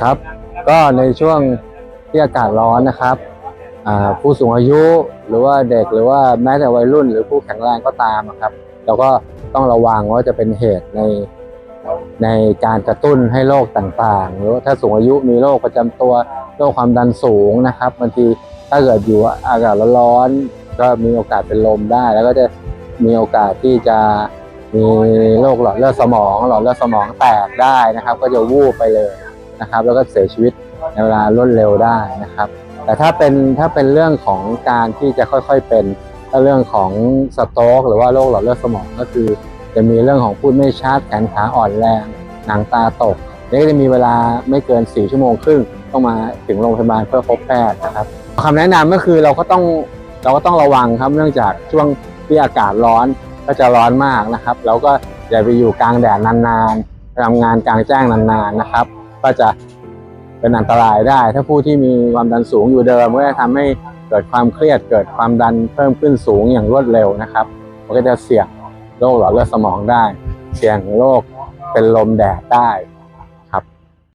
ครับ ก็ในช่วงที่อากาศร้อนนะครับผู้สูงอายุหรือว่าเด็กหรือว่าแม้แต่วัยรุ่น หรือผู้แข็งแรงก็ตามครับเราก็ต้องระวังว่าจะเป็นเหตุในในการกระตุ้นให้โรคต่างๆ หรือว่าถ้าสูงอายุมีโรคประจำตัวโรคความดันสูงนะครับบางทีถ้าเกิดอยู่อากาศร้อนๆก็มีโอกาสเป็นลมได้ แล้วก็จะมีโอกาสที่จะมีโรคหลอดเลือดสมอง หลอดเลือดสมองแตกได้นะครับ ก็จะวูบไปเลย นะครับ แล้วก็เสียชีวิตในเวลารวดเร็วได้นะครับ แต่ถ้าเป็นถ้าเป็นเรื่องของการที่จะค่อยๆเป็นถ้าเรื่องของสโตรกหรือว่าโรคหลอดเลือดสมองก็คือ จะมีเรื่องของพูดไม่ชัดแขนขาอ่อนแรง หนังตาตกนี่ก็จะมีเวลาไม่เกิน 4 ชั่วโมงครึ่งต้องมาถึงโรงพยาบาลเพื่อพบแพทย์นะครับคำแนะนำก็คือเราก็ต้องเราก็ต้องระวังครับเนื่องจากช่วงที่อากาศร้อนก็จะร้อนมากนะครับ แล้วก็อย่าไปอยู่กลางแดดนานๆทำงานกลางแจ้งนานๆนะครับ ก็จะเป็นอันตรายได้ ถ้าผู้ที่มีความดันสูงอยู่เดิมก็จะทำให้เกิดความเครียดเกิดความดันเพิ่มขึ้นสูงอย่างรวดเร็วนะครับมันก็จะเสี่ยงโรคหลอดเลือดสมองได้ เสี่ยงโรคเป็นลมแดดได้